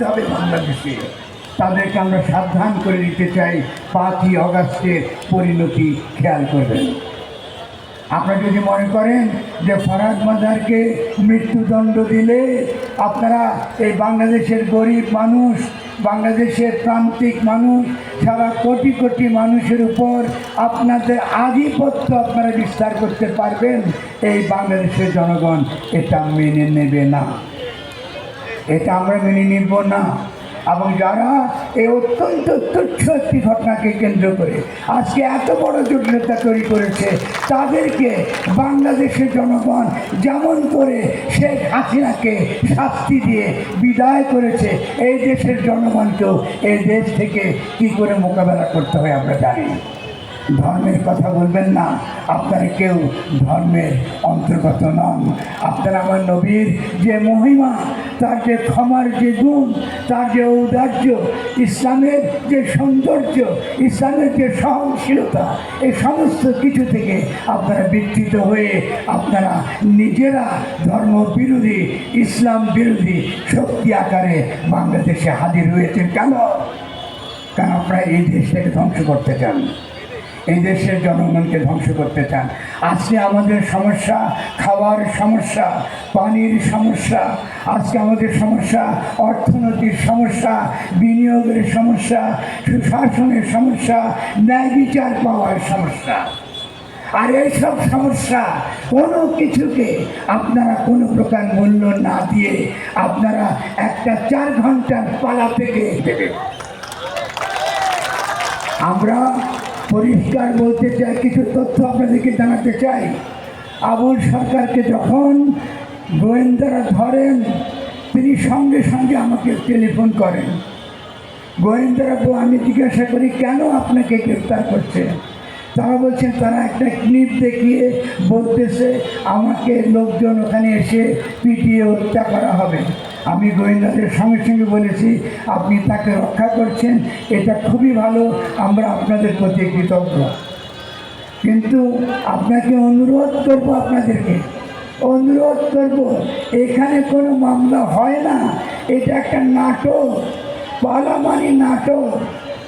দিতে হবে বাংলাদেশে তাদেরকে আমরা সাবধান করে দিতে চাই। পাঁচই অগাস্টের পরিণতি খেয়াল করবেন। আপনারা যদি মনে করেন যে ফরাদ মাজারকে মৃত্যুদণ্ড দিলে আপনারা এই বাংলাদেশের গরিব মানুষ, বাংলাদেশের প্রান্তিক মানুষ, সারা কোটি কোটি মানুষের উপর আপনাদের আধিপত্য আপনারা বিস্তার করতে পারবেন, এই বাংলাদেশের জনগণ এটা মেনে নেবে না। এটা আমরা মেনে নিব না। এবং যারা এই অত্যন্ত তুচ্ছ একটি ঘটনাকে কেন্দ্র করে আজকে এত বড় জটিলতা তৈরি করেছে, তাদেরকে বাংলাদেশের জনগণ যেমন করে শেখ হাসিনাকে শাস্তি দিয়ে বিদায় করেছে, এই দেশের জনগণকেও এই দেশ থেকে কি করে মোকাবেলা করতে হয় আমরা জানি ধর্মের কথা বলবেন না। আপনারা কেউ ধর্মের অন্তর্গত নন। আপনারা আমার নবীর যে মহিমা, তার যে ক্ষমার যে গুণ, তার যে ঔদার্য, ইসলামের যে সৌন্দর্য, ইসলামের যে সহনশীলতা, এই সমস্ত কিছু থেকে আপনারা বিচ্ছিত হয়ে আপনারা নিজেরা ধর্ম বিরোধী ইসলাম বিরোধী শক্তি আকারে বাংলাদেশে হাজির হয়েছেন। কেন? কারণ আপনারা এই দেশটাকে ধ্বংস করতে চান? এই দেশের জনগণকে ধ্বংস করতে চান। আজকে আমাদের সমস্যা খাওয়ার সমস্যা, পানির সমস্যা, আজকে আমাদের সমস্যা অর্থনৈতিক সমস্যা, বিনিয়োগের সমস্যা, সুশাসনের সমস্যা, ন্যায় বিচার পাওয়ার সমস্যা। আর এইসব সমস্যা কোনো কিছুকে আপনারা কোনো প্রকার মূল্য না দিয়ে আপনারা একটা চার ঘণ্টার পালা থেকে দেবেন। আমরা পরিষ্কার বলতে চাই, কিছু তথ্য আপনাদেরকে জানাতে চাই। আবুল সরকারকে যখন গোয়েন্দারা ধরেন, তিনি সঙ্গে সঙ্গে আমাকে টেলিফোন করেন। গোয়েন্দারা আমি জিজ্ঞাসা করি, কেন আপনাকে গ্রেপ্তার করছে? তারা বলছেন তারা একটা ক্লিপ দেখিয়ে বলতেছে, আমাকে লোকজন ওখানে এসে পিটিয়ে হত্যা করা হবে। আমি গোয়েন্দাদের সঙ্গে সঙ্গে বলেছি, আপনি তাকে রক্ষা করছেন, এটা খুবই ভালো, আমরা আপনাদের প্রতি কৃতজ্ঞ। কিন্তু আপনাকে অনুরোধ করব আপনাদেরকে, অনুরোধ করব, এখানে কোনো মামলা হয় না, এটা একটা নাটক পালামানি নাটক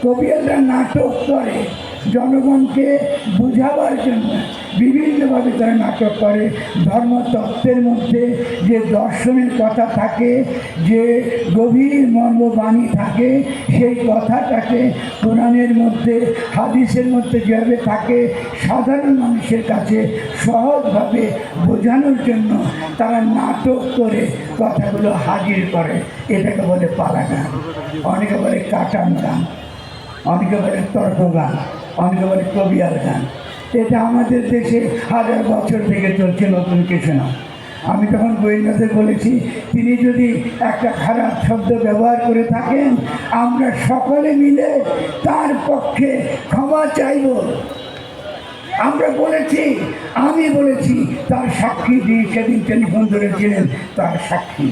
কবিরা নাটক করে। জনগণকে বুঝাবার জন্য বিভিন্নভাবে তারা নাটক করে। ধর্মতত্ত্বের মধ্যে যে দর্শনের কথা থাকে, যে গভীর মর্মবাণী থাকে, সেই কথাটাকে কোরআনের মধ্যে, হাদিসের মধ্যে যেভাবে থাকে, সাধারণ মানুষের কাছে সহজভাবে বোঝানোর জন্য তারা নাটক করে, কথাগুলো হাজির করে। এটাকে বলে পালা গান অনেকে বলে কাটান গান অনেকে বলে তর্ক গান অনেকে বলে কবিয়ার গান। এটা আমাদের দেশে হাজার বছর থেকে চলছে, নতুন কিছু না। আমি তখন গোয়েন্দাদের বলেছি, তিনি যদি একটা খারাপ শব্দ ব্যবহার করে থাকেন, আমরা সকলে মিলে তার পক্ষে ক্ষমা চাইব। আমরা বলেছি, আমি বলেছি, তার সাক্ষী দিয়ে সেদিন টেলিফোন ধরেছিলেন, তার সাক্ষী।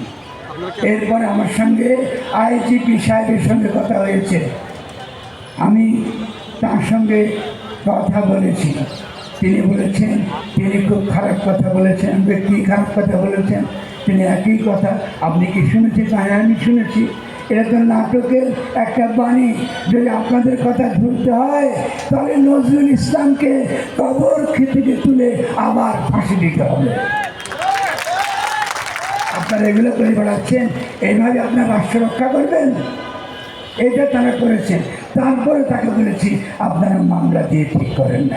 এরপরে আমার সঙ্গে আইজিপি সাহেবের সঙ্গে কথা হয়েছে। আমি তার সঙ্গে কথা বলেছি তিনি বলেছেন, তিনি খুব খারাপ কথা বলেছেন কী খারাপ কথা বলেছেন। তিনি একই কথা, আপনি কি শুনেছেন? হ্যাঁ আমি শুনেছি। এটা তো নাটকের একটা বাণী, যদি আপনাদের কথা ধরতে হয়, তাহলে নজরুল ইসলামকে কবর থেকে তুলে আবার ফাঁসি দিতে হবে। আপনারা এগুলো করে বেড়াচ্ছেন, এইভাবে আপনার রাষ্ট্র রক্ষা করবেন? এটা তারা করেছেন। তারপরে তাকে বলেছি আপনারা মামলা দিয়ে ঠিক করেন না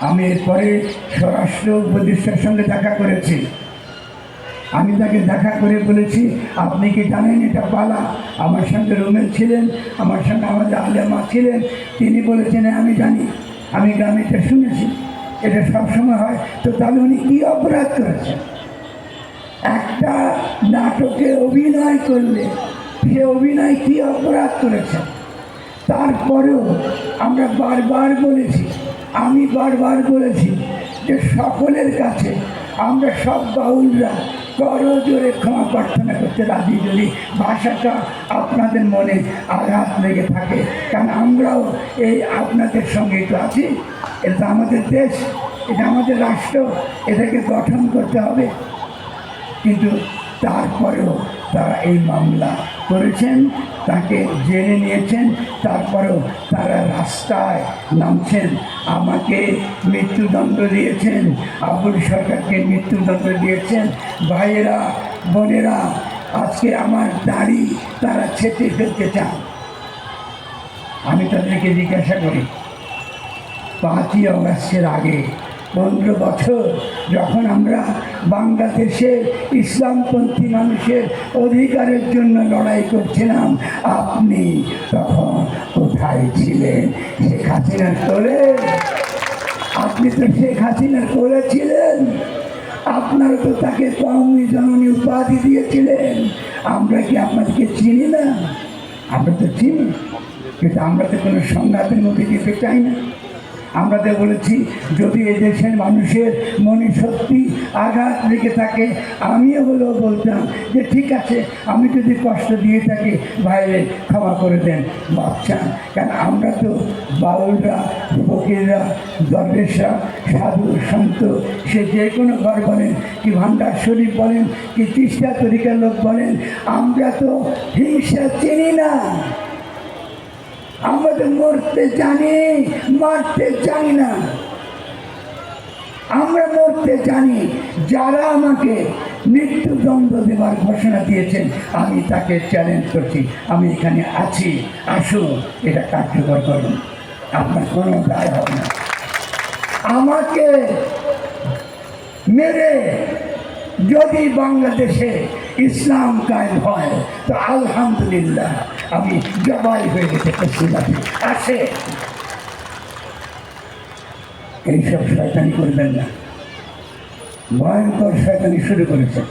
আমি এরপরে স্বরাষ্ট্র উপদেষ্টার সঙ্গে দেখা করেছি। আমি তাকে দেখা করে বলেছি আপনি কি জানেন এটা পালা? আমার সঙ্গে রুমেল ছিলেন আমার সঙ্গে আমাদের আলেমা ছিলেন। তিনি বলেছেন "হ্যাঁ, আমি জানি আমি গ্রামে এটা শুনেছি। এটা সবসময় হয়। তো তাহলে উনি কী অপরাধ করেছেন? একটা নাটকে অভিনয় করলে সে অভিনয় কী অপরাধ করেছে? তারপরেও আমরা বারবার বলেছি, আমি বারবার বলেছি যে সকলের কাছে আমরা সব বাউলরা করো জোরে ক্ষমা প্রার্থনা করতে রাজি যদি ভাষাটা আপনাদের মনে আঘাত লেগে থাকে। কারণ আমরাও এই আপনাদের সঙ্গে তো আছি। এটা আমাদের দেশ, এটা আমাদের রাষ্ট্র এটাকে গঠন করতে হবে। কিন্তু তারপরেও তারা এই মামলা করেছেন, তাকে জেনে নিয়েছেন, তারপরেও তারা রাস্তায় নামছেন, আমাকে মৃত্যুদণ্ড দিয়েছেন, আবুল সরকারকে মৃত্যুদণ্ড দিয়েছেন। ভাইয়েরা, বোনেরা, আজকে আমার দাড়ি তারা ছেটে ফেলতে চান। আমি তাদেরকে জিজ্ঞাসা করি, পাঁচই অগাস্টের আগে পনেরো বছর যখন আমরা বাংলাদেশে ইসলামপন্থী মানুষের অধিকারের জন্য লড়াই করছিলাম, আপনি তখন কোথায় ছিলেন? শেখ হাসিনার তোলে আপনি তো শেখ হাসিনার কোলে ছিলেন। আপনারা তো তাকে কওমি জননী উপাধি দিয়েছিলেন। আমরা কি আপনাদেরকে চিনি না? আমরা তো চিনি, কিন্তু আমরা তো কোনো সংঘাতের মধ্যে যেতে চাই না। আমরা তো বলেছি, যদি এই দেশের মানুষের মনে সত্যি আঘাত লেগে থাকে, আমিও হলেও বলতাম যে ঠিক আছে, আমি যদি কষ্ট দিয়ে থাকি, ভাইরে ক্ষমা করে দেন বাচ্চা কারণ আমরা তো বাউলরা, ফকিররা, দরবেশরা, সাধু, সন্ত, সে যে কোনো ঘর বলেন, কি ভান্ডার শরীফ বলেন, কি তিষ্ঠা তরিকার লোক বলেন, আমরা তো হিংসা চিনি না। আমাদের মরতে জানি, মারতে জানি না। আমরা মরতে জানি, যারা আমাকে মৃত্যুদণ্ড দেওয়ার ঘোষণা দিয়েছেন, আমি তাকে চ্যালেঞ্জ করছি। আমি এখানে আছি, আসুন, এটা কার্যকর করুন। আপনার কোনো দায় হবে না। আমাকে মেরে যদি বাংলাদেশে ইসলাম কায়েম হয়। তো আলহামদুলিল্লাহ, আমি জবাই হয়ে যেতে প্রস্তুত আছে। এইসব শয়তানি করবেন না। ভয়ঙ্কর শয়তানি শুরু করেছে।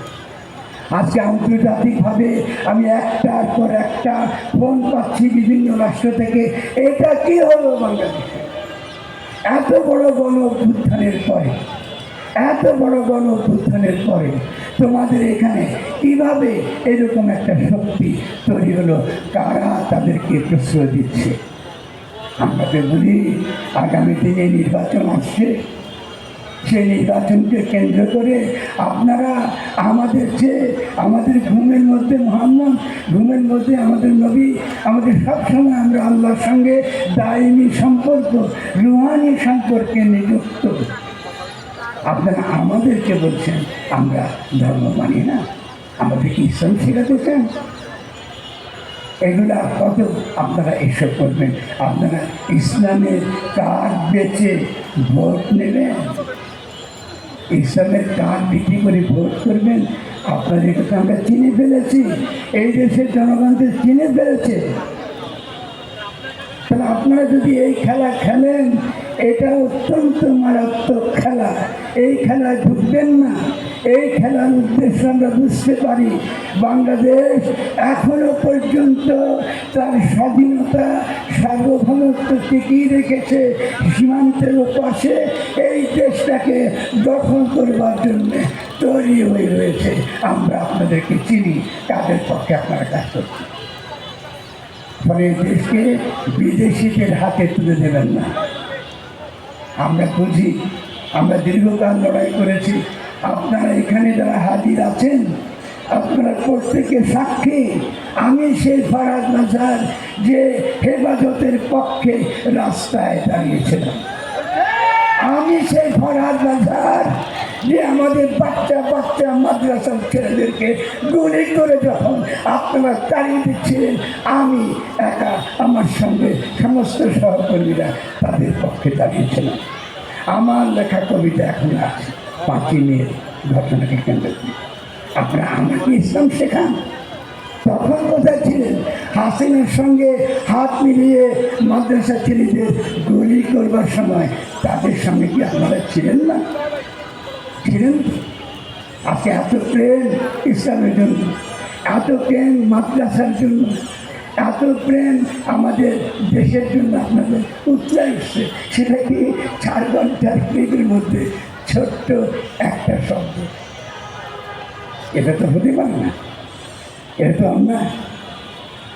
আজকে আন্তর্জাতিকভাবে আমি একটার পর একটা ফোন পাচ্ছি বিভিন্ন রাষ্ট্র থেকে, এটা কি হলো বাংলাদেশে? এত বড় গণ অভ্যুত্থানের পরে এত বড় গণ অভ্যুত্থানের পরে তোমাদের এখানে কীভাবে এরকম একটা শক্তি তৈরি হলো? কারা তাদেরকে প্রশ্রয় দিচ্ছে? আমরা তো বলি, আগামী দিনে নির্বাচন আসছে। সেই নির্বাচনকে কেন্দ্র করে আপনারা আমাদের যে আমাদের ঘুমের মধ্যে মোহাম্মদ, ঘুমের মধ্যে আমাদের নবী, আমাদের সবসময় আমরা আল্লাহর সঙ্গে দায়নি সম্পর্ক, রুহানি সম্পর্কে নিযুক্ত। আপনারা আমাদেরকে বলছেন, আমরা ধর্ম মানি না। আমাদেরকে ইসলাম শেখাতে চান এগুলা কত আপনারা এসব করবেন? আপনারা ইসলামের কার্ড বেচে ভোট নেবেন? ইসলামের কার্ড বিক্রি করে ভোট করবেন? আপনাদেরকে তো আমরা চিনে ফেলেছি। এই দেশের জনগণকে চিনে ফেলেছে। তাহলে আপনারা যদি এই খেলা খেলেন এটা অত্যন্ত মারাত্মক খেলা। এই খেলায় ঢুকবেন না। এই খেলার উদ্দেশ্য আমরা বুঝতে পারি, বাংলাদেশ এখনও পর্যন্ত তার স্বাধীনতা, সার্বভৌমত্ব টিকিয়ে রেখেছে সীমান্তের পাশে এই দেশটাকে দখল করবার জন্য তৈরি হয়ে রয়েছে। আমরা আপনাদেরকে চিনি, তাদের পক্ষে আপনারা কাজ করছেন। ফলে দেশকে বিদেশিদের হাতে তুলে দেবেন না। আমরা বুঝি, আমরা দীর্ঘকাল লড়াই করেছি। আপনারা এখানে যারা হাজির আছেন, আপনারা প্রত্যেকে সাক্ষী। আমি সেই ফারাজ নাজার যে হেফাজতের পক্ষে রাস্তায় দাঁড়িয়েছিলাম। আমি সেই বাজার যে আমাদের বাচ্চা বাচ্চা মাদ্রাসার ছেলেদেরকে গুলি করে যখন আপনারা তাড়িয়ে দিচ্ছিলেন, আমি একা আমার সঙ্গে সমস্ত সহকর্মীরা তাদের পক্ষে দাঁড়িয়েছিলাম। আমার লেখা কবিতা এখন আছে পাঁচই মেয়ের ঘটনাকে কেন্দ্র আপনারা আমাকে ইসলাম শেখান। তখন কোথায় ছিলেন হাসিনের সঙ্গে হাত মিলিয়ে মাদ্রাসা ছেলেদের গুলি করবার সময় তাদের সঙ্গে কি আপনারা ছিলেন না? ছিলেন? আজকে এত প্রেম ইসলামের জন্য, এত প্রেম মাদ্রাসার জন্য, এত প্রেম আমাদের দেশের জন্য আপনাদের উতলে এসছে সেটা কি চার ঘণ্টার ক্লিপের মধ্যে ছোট্ট একটা শব্দ? এটা তো হতে পারে না। এটা তো আমরা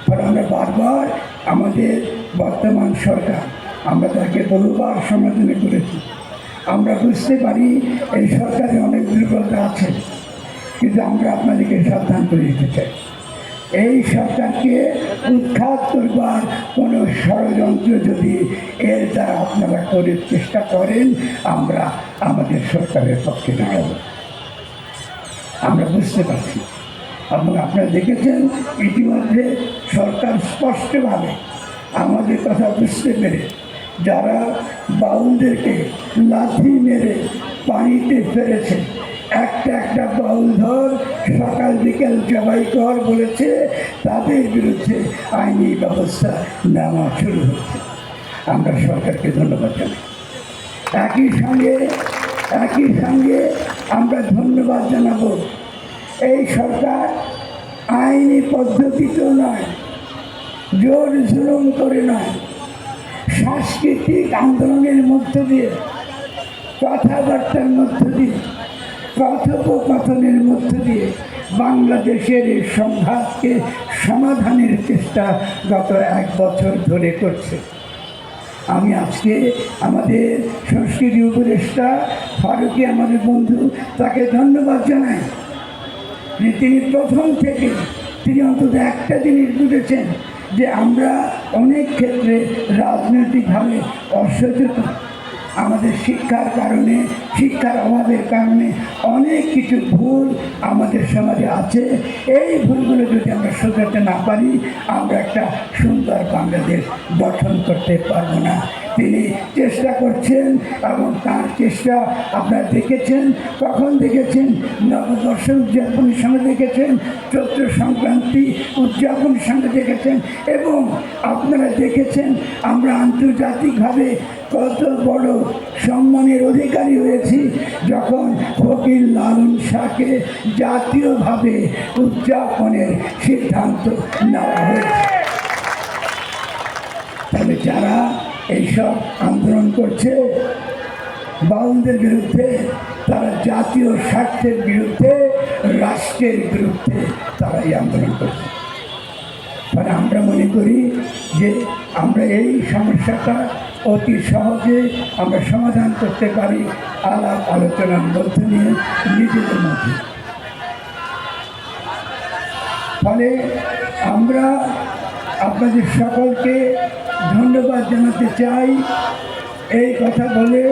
ফলে আমরা বারবার আমাদের বর্তমান সরকার, আমরা তাকে বহুবার সমালোচনা করেছি। আমরা বুঝতে পারি এই সরকারে অনেক দুর্বলতা আছে, কিন্তু আমরা আপনাদেরকে সাবধান করে দিতে চাই। এই সরকারকে উৎখাত করবার কোনো ষড়যন্ত্র যদি এর দ্বারা আপনারা করে চেষ্টা করেন, আমরা আমাদের সরকারের পক্ষে দাঁড়াবো। আমরা বুঝতে পারছি। এবং আপনারা দেখেছেন ইতিমধ্যে সরকার স্পষ্টভাবে আমাদের কথা বুঝতে পেরে যারা বাউলদেরকে লাথি মেরে পানিতে ফেলেছে, একটা একটা বাউল ধর সকাল বিকেল জবাই কর বলেছে, তাদের বিরুদ্ধে আইনি ব্যবস্থা নেওয়া শুরু হচ্ছে আমরা সরকারকে ধন্যবাদ জানাই। একই সঙ্গে একই সঙ্গে আমরা ধন্যবাদ জানাব এই সরকার আইনি পদ্ধতিতেও নয়, জোর জুলুম করে নয়, সাংস্কৃতিক আন্দোলনের মধ্য দিয়ে, কথাবার্তার মধ্য দিয়ে, কথোপকথনের মধ্য দিয়ে বাংলাদেশের এই সংঘাতকে সমাধানের চেষ্টা গত এক বছর ধরে করছে। আমি আজকে আমাদের সংস্কৃতি উপদেষ্টা ফারুকি আমাদের বন্ধু, তাকে ধন্যবাদ জানাই। তিনি প্রথম থেকে তিনি অন্তত একটা জিনিস বুঝেছেন যে আমরা অনেক ক্ষেত্রে রাজনৈতিকভাবে অসচেতন। আমাদের শিক্ষার কারণে, শিক্ষার অভাবের কারণে অনেক কিছু ভুল আমাদের সমাজে আছে। এই ভুলগুলো যদি আমরা শুধরাতে না পারি, আমরা একটা সুন্দর বাংলাদেশ গঠন করতে পারব না। তিনি চেষ্টা করছেন এবং তার চেষ্টা আপনারা দেখেছেন, কখন দেখেছেন? নববর্ষ উদযাপনের সঙ্গে দেখেছেন, চৈত্র সংক্রান্তি উদযাপনের সঙ্গে দেখেছেন এবং আপনারা দেখেছেন, আমরা আন্তর্জাতিকভাবে কত বড় সম্মানের অধিকারী হয়েছি যখন ফকির লালন শাহকে জাতীয়ভাবে উদযাপনের সিদ্ধান্ত নেওয়া হয়েছে। তবে যারা এইসব আন্দোলন করছে, বাউলদের বিরুদ্ধে, তারা জাতীয় স্বার্থের বিরুদ্ধে, রাষ্ট্রের বিরুদ্ধে তারা এই আন্দোলন করছে। মানে আমরা মনে করি যে আমরা এই সমস্যাটা অতি সহজে আমরা সমাধান করতে পারি আলাপ আলোচনার মধ্যে নিয়ে নিজেদের মধ্যে। ফলে আমরা আপনাদের সকলকে ধন্যবাদ জানাতে চাই। এই কথা বলে